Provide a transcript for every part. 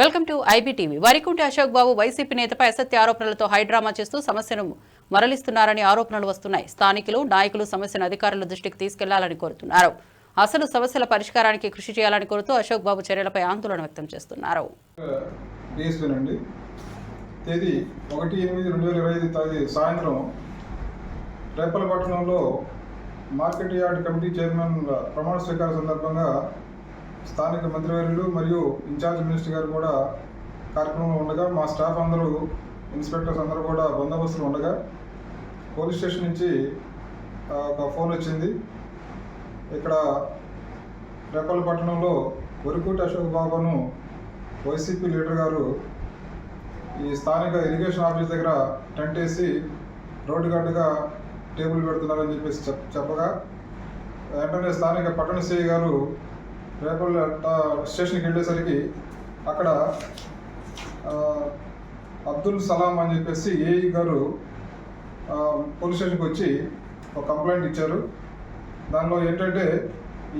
Welcome to IBTV. Varikunti Ashok Babu YCP నేతపై అసత్య ఆరోపణలతో high drama చేస్తూ సమస్యను మరలిస్తున్నారని ఆరోపణలు వస్తున్నాయి. స్థానికులు నాయకులు సమస్యను అధికారుల దృష్టికి తీసుకెళ్ళాలని కోరుతున్నారు. అసలు సమస్యల పరిష్కారానికి కృషి చేయాలని కోరుతూ అశోక్ బాబు చర్యలపై ఆందోళన వ్యక్తం చేస్తున్నారు. తేదీ ఒకటి ఎనిమిది రెండు వేల ఇరవై ఐదు తేదీ సాయంత్రం మార్కెట్ యార్డ్ కమిటీ చైర్మన్ ప్రమాణ స్వీకార సందర్భంగా స్థానిక మంత్రివర్యులు మరియు ఇన్ఛార్జ్ మినిస్టర్ గారు కూడా కార్యక్రమంలో ఉండగా మా స్టాఫ్ అందరూ ఇన్స్పెక్టర్స్ అందరూ కూడా బందోబస్తులు ఉండగా పోలీస్ స్టేషన్ నుంచి ఒక ఫోన్ వచ్చింది. ఇక్కడ రేపలపట్నంలో వరికోటి అశోక్ బాబును వైసీపీ లీడర్ గారు ఈ స్థానిక ఇరిగేషన్ ఆఫీస్ దగ్గర టెంట్ వేసి రోడ్డు గడ్డగా టేబుల్ పెడుతున్నారని చెప్పేసి చెప్పగా వెంటనే స్థానిక పట్టణ సిఐ గారు రేపల్ స్టేషన్కి వెళ్ళేసరికి అక్కడ అబ్దుల్ సలాం అని చెప్పేసి ఏఈ గారు పోలీస్ స్టేషన్కి వచ్చి ఒక కంప్లైంట్ ఇచ్చారు. దానిలో ఏంటంటే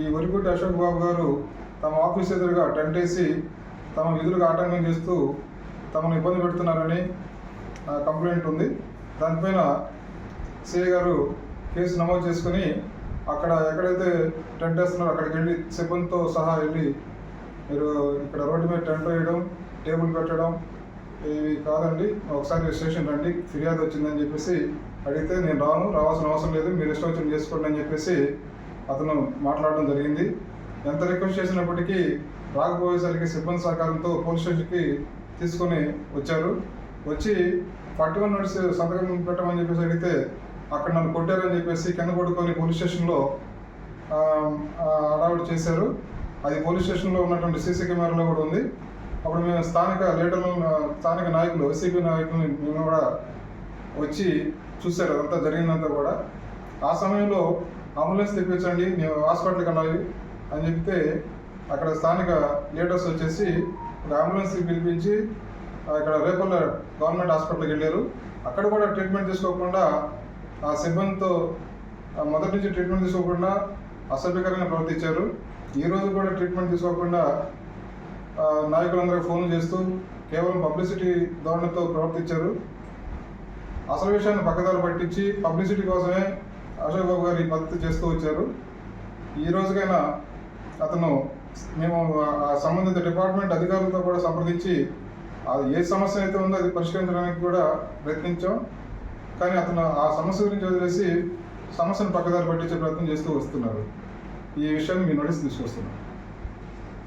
ఈ వరికోటి అశోక్ బాబు గారు తమ ఆఫీస్ ఎదురుగా టెంట్ వేసి తమ విధులకు ఆటంకం చేస్తూ తమను ఇబ్బంది పెడుతున్నారని కంప్లైంట్ ఉంది. దానిపైన సిఐ గారు కేసు నమోదు చేసుకుని అక్కడ ఎక్కడైతే టెంట్ వేస్తున్నారో అక్కడికి వెళ్ళి సిబ్బందితో సహా వెళ్ళి మీరు ఇక్కడ రోడ్డు మీద టెంట్ వేయడం టేబుల్ పెట్టడం ఇవి కాదండి. ఒకసారి స్టేషన్ రండి. ఫిర్యాదు వచ్చిందని చెప్పేసి అడిగితే నేను రాను రావాల్సిన అవసరం లేదు. మీరు ఇష్టం వచ్చింది చేసుకోండి అని చెప్పేసి అతను మాట్లాడడం జరిగింది. ఎంత రిక్వెస్ట్ చేసినప్పటికీ రాకపోయేసరికి సిబ్బంది సహకారంతో పోలీస్ స్టేషన్కి తీసుకొని వచ్చారు. వచ్చి ఫార్టీ వన్ నోట్స్ సంతకం పెట్టమని చెప్పేసి అడిగితే అక్కడ నన్ను కొట్టారని చెప్పేసి కింద పడుకొని పోలీస్ స్టేషన్లో ఆ, చేశారు. అది పోలీస్ స్టేషన్లో ఉన్నటువంటి సీసీ కెమెరాలో కూడా ఉంది. అప్పుడు మేము స్థానిక లీడర్లు స్థానిక నాయకులు వైసీపీ నాయకులు మేము కూడా వచ్చి చూశారు. అదంతా జరిగిందంతా కూడా. ఆ సమయంలో అంబులెన్స్ తెప్పించండి మేము హాస్పిటల్కి వెళ్ళాలి అని చెప్తే అక్కడ స్థానిక లీడర్స్ వచ్చేసి ఒక అంబులెన్స్ పిలిపించి ఇక్కడ రేపల్ల గవర్నమెంట్ హాస్పిటల్కి వెళ్ళారు. అక్కడ కూడా ట్రీట్మెంట్ తీసుకోకుండా ఆ సిబ్బందితో మొదటి నుంచి ట్రీట్మెంట్ తీసుకోకుండా అసభ్యకరంగా ప్రవర్తించారు. ఈ రోజు కూడా ట్రీట్మెంట్ తీసుకోకుండా ఆ, నాయకులందరికీ ఫోన్లు చేస్తూ కేవలం పబ్లిసిటీ ధోరణితో ప్రవర్తించారు. అసలు విషయాన్ని పక్కదారి పట్టించి పబ్లిసిటీ కోసమే అశోక్ బాబు గారు ఈ పద్ధతి చేస్తూ వచ్చారు. ఈ రోజుకైనా అతను మేము ఆ సంబంధిత డిపార్ట్మెంట్ అధికారులతో కూడా సంప్రదించి అది ఏ సమస్య అయితే ఉందో అది పరిష్కరించడానికి కూడా ప్రయత్నించాం. కానీ అతను ఆ సమస్య గురించి వదిలేసి సమస్యను పక్కదారి పట్టించే ప్రయత్నం చేస్తూ వస్తున్నారు. ఈ విషయాన్ని మీ నోటీస్ తీసుకొస్తున్నాం